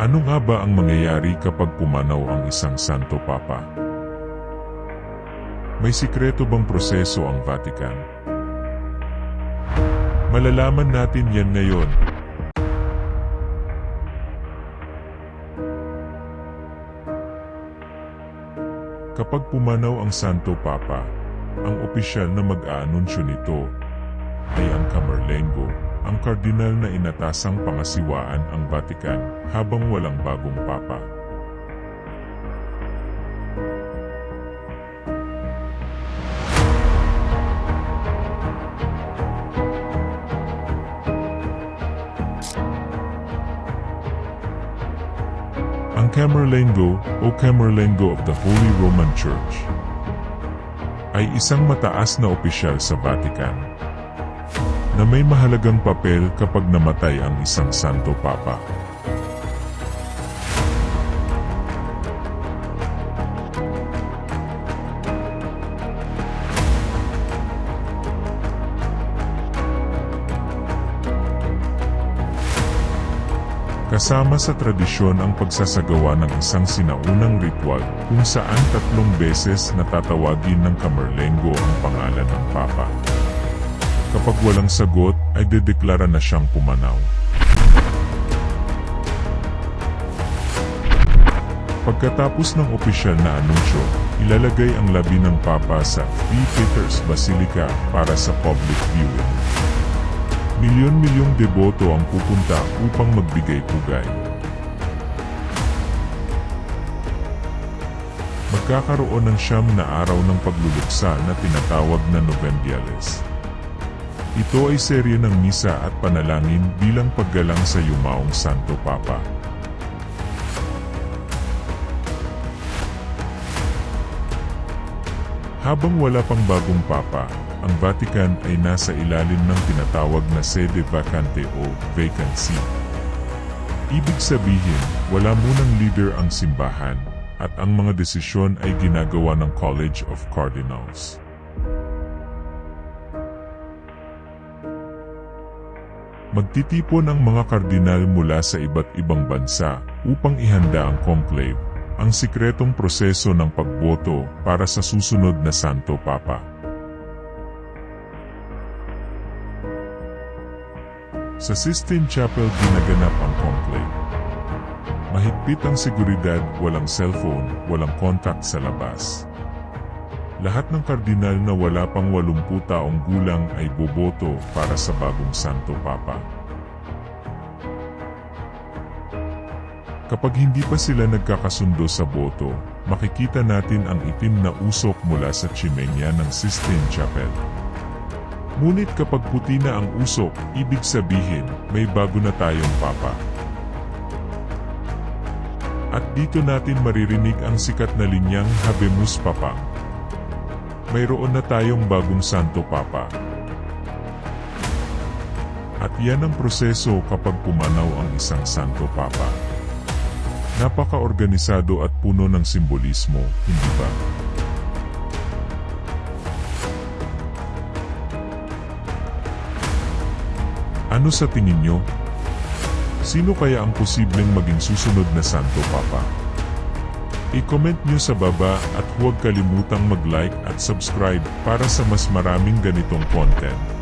Ano nga ba ang mangyayari kapag pumanaw ang isang Santo Papa? May sikreto bang proseso ang Vatican? Malalaman natin yan ngayon. Kapag pumanaw ang Santo Papa, ang opisyal na mag-aanunsyo nito ay ang Camerlengo, ang kardinal na inatasang pangasiwaan ang Vatican habang walang bagong Papa. Ang Camerlengo o Camerlengo of the Holy Roman Church ay isang mataas na opisyal sa Vatican na may mahalagang papel kapag namatay ang isang Santo Papa. Kasama sa tradisyon ang pagsasagawa ng isang sinaunang ritual kung saan tatlong beses natatawagin ng Camerlengo ang pangalan ng Papa. Kapag walang sagot, ay dedeklara na siyang pumanaw. Pagkatapos ng opisyal na anunsyo, ilalagay ang labi ng Papa sa St. Peter's Basilica para sa public viewing. Milyon-milyong deboto ang pupunta upang magbigay pugay. Magkakaroon ng siyam na araw ng pagluluksa na tinatawag na Novendiales. Ito ay serye ng misa at panalangin bilang paggalang sa yumaong Santo Papa. Habang wala pang bagong Papa, ang Vatican ay nasa ilalim ng tinatawag na sede vacante o vacancy. Ibig sabihin, wala munang leader ang simbahan, at ang mga desisyon ay ginagawa ng College of Cardinals. Magtitipon ang mga kardinal mula sa iba't ibang bansa upang ihanda ang conclave, ang sikretong proseso ng pagboto para sa susunod na Santo Papa. Sa Sistine Chapel ginaganap ang conclave. Mahigpit ang seguridad, walang cellphone, walang contact sa labas. Lahat ng kardinal na wala pang 80 taong gulang ay boboto para sa bagong Santo Papa. Kapag hindi pa sila nagkakasundo sa boto, makikita natin ang itim na usok mula sa chimenya ng Sistine Chapel. Ngunit kapag puti na ang usok, ibig sabihin, may bago na tayong Papa. At dito natin maririnig ang sikat na linyang Habemus Papa. Mayroon na tayong bagong Santo Papa. At yan ang proseso kapag pumanaw ang isang Santo Papa. Napaka-organisado at puno ng simbolismo, hindi ba? Ano sa tingin nyo? Sino kaya ang posibleng maging susunod na Santo Papa? I-comment nyo sa baba at huwag kalimutang mag-like at subscribe para sa mas maraming ganitong content.